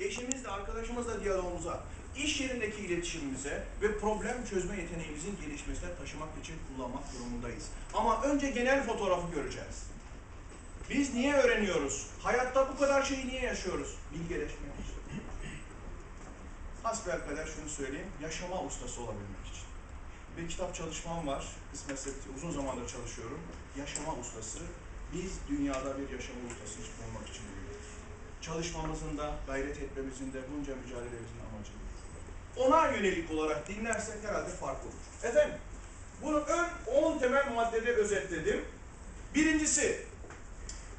eşimizle, arkadaşımızla diyalogumuza, iş yerindeki iletişimimize ve problem çözme yeteneğimizin gelişmesine taşımak için kullanmak durumundayız. Ama önce genel fotoğrafı göreceğiz. Biz niye öğreniyoruz? Hayatta bu kadar şeyi niye yaşıyoruz? Bilgeleşmek için. Hasbelkader şunu söyleyeyim, yaşama ustası olabilmek için. Bir kitap çalışmam var, kısmetse uzun zamandır çalışıyorum. Yaşama ustası, biz dünyada bir yaşama ustası olmak için. Çalışmamızın da, gayret etmemizin de, bunca mücadelemizin amacı bu. Ona yönelik olarak dinlersek herhalde fark olur. Efendim, bunu ön 10 temel maddede özetledim. Birincisi,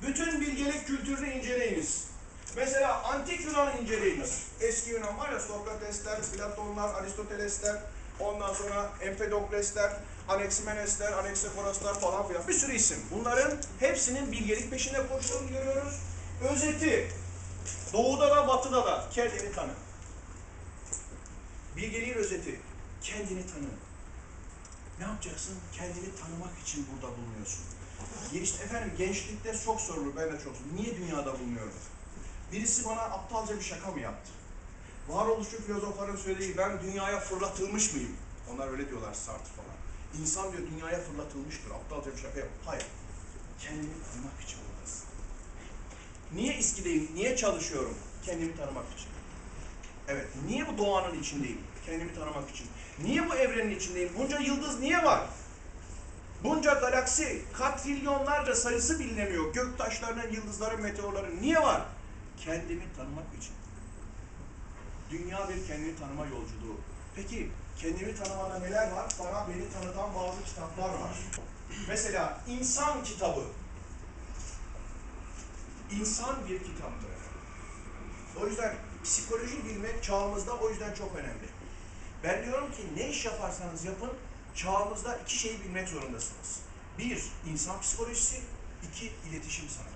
bütün bilgelik kültürünü inceleyiniz. Mesela antik Yunan'ı inceleyiniz. Eski Yunan var ya Sokratesler, Platonlar, Aristotelesler, ondan sonra Empedoklesler, Anaximenesler, Anaxagoraslar falan filan bir sürü isim. Bunların hepsinin bilgelik peşinde koştuğunu görüyoruz. Özeti, doğuda da batıda da kendini tanı. Bilgeliğin özeti, kendini tanı. Ne yapacaksın? Kendini tanımak için burada bulunuyorsun. Gelişte efendim gençlikte çok sorulur, ben de çok. Niye dünyada bulunuyorum? Birisi bana aptalca bir şaka mı yaptı? Varoluşçu filozofların söylediği ben dünyaya fırlatılmış mıyım? Onlar öyle diyorlar Sartre falan. İnsan diyor dünyaya fırlatılmıştır. Aptalca bir şaka yap. Hayır. Kendini tanımak için buradasın. Niye İSKİ'deyim? Niye çalışıyorum? Kendimi tanımak için. Evet. Niye bu doğanın içindeyim? Kendimi tanımak için. Niye bu evrenin içindeyim? Bunca yıldız niye var? Bunca galaksi, katrilyonlarca sayısı bilinemiyor. Göktaşlarının, yıldızların, meteorların niye var? Kendimi tanımak için. Dünya bir kendini tanıma yolculuğu. Peki kendimi tanımada neler var? Bana beni tanıtan bazı kitaplar var. Mesela İnsan kitabı. İnsan bir kitaptır. O yüzden psikoloji bilmek çağımızda o yüzden çok önemli. Ben diyorum ki ne iş yaparsanız yapın, çağımızda iki şeyi bilmek zorundasınız. Bir, insan psikolojisi. iki iletişim sanatı.